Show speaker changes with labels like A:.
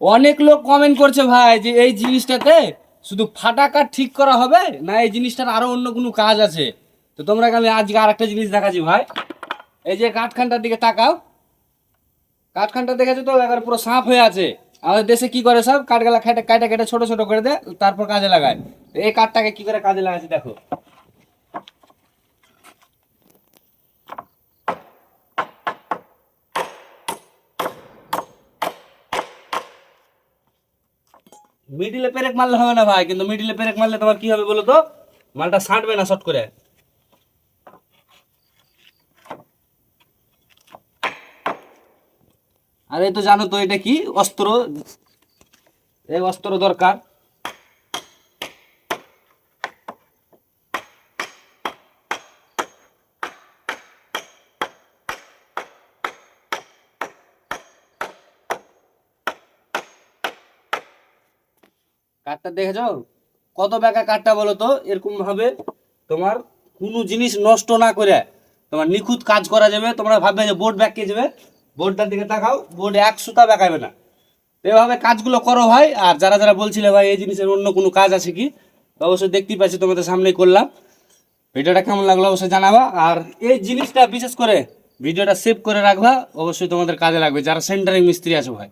A: অনেক লোক কমেন্ট করছে ভাই যে এই জিনিসটাতে শুধু ফাটা কাঠ ঠিক করা হবে না এই জিনিসটার আরও অন্য কোনো কাজ আছে? তো তোমরা আমি আজকে আর একটা জিনিস দেখাচ্ছি ভাই? এই যে কাঠখানটার দিকে তাকাও। কাঠখানটা দেখেছ তো? এবার পুরো সাফ হয়ে আছে। আমাদের দেশে কি করে সব? কাঠগালা খেটে কাটে কেটে ছোট ছোট করে দেয়, তারপর কাজে লাগায়। এই কাঠটাকে কি করে কাজে লাগাচ্ছে দেখো। মিডিলে পেরেক মারলে হবে না ভাই, কিন্তু মিডিলে পেরেক মারলে তোমার কি হবে বলো তো মালটা ছাঁটবে না শর্ট করে। আরে তো জানো তো এটা কি? অস্ত্র। এই অস্ত্র দরকার। কাঠটা দেখেছ কত বেকা কাঠটা বলো তো? এরকম ভাবে তোমার কোনো জিনিস নষ্ট না করে তোমার নিখুঁত কাজ করা যাবে। তোমরা ভাববে যে বোর্ড ব্যাক যাবে। বোর্ডটার দিকে তাকাও বোর্ড এক সুতা বেঁকাবে না। এভাবে কাজগুলো করো ভাই। আর যারা যারা বলছিলে ভাই, এই জিনিসের অন্য কোনো কাজ আছে কি? অবশ্যই দেখতেই পাচ্ছি, তোমাদের সামনেই করলাম। ভিডিওটা কেমন লাগল অবশ্যই জানাবা। আর এই জিনিসটা বিশেষ করে ভিডিওটা সেভ করে রাখবা। অবশ্যই তোমাদের কাজে লাগবে। যারা সেন্টারিং মিস্ত্রি আছে ভাই।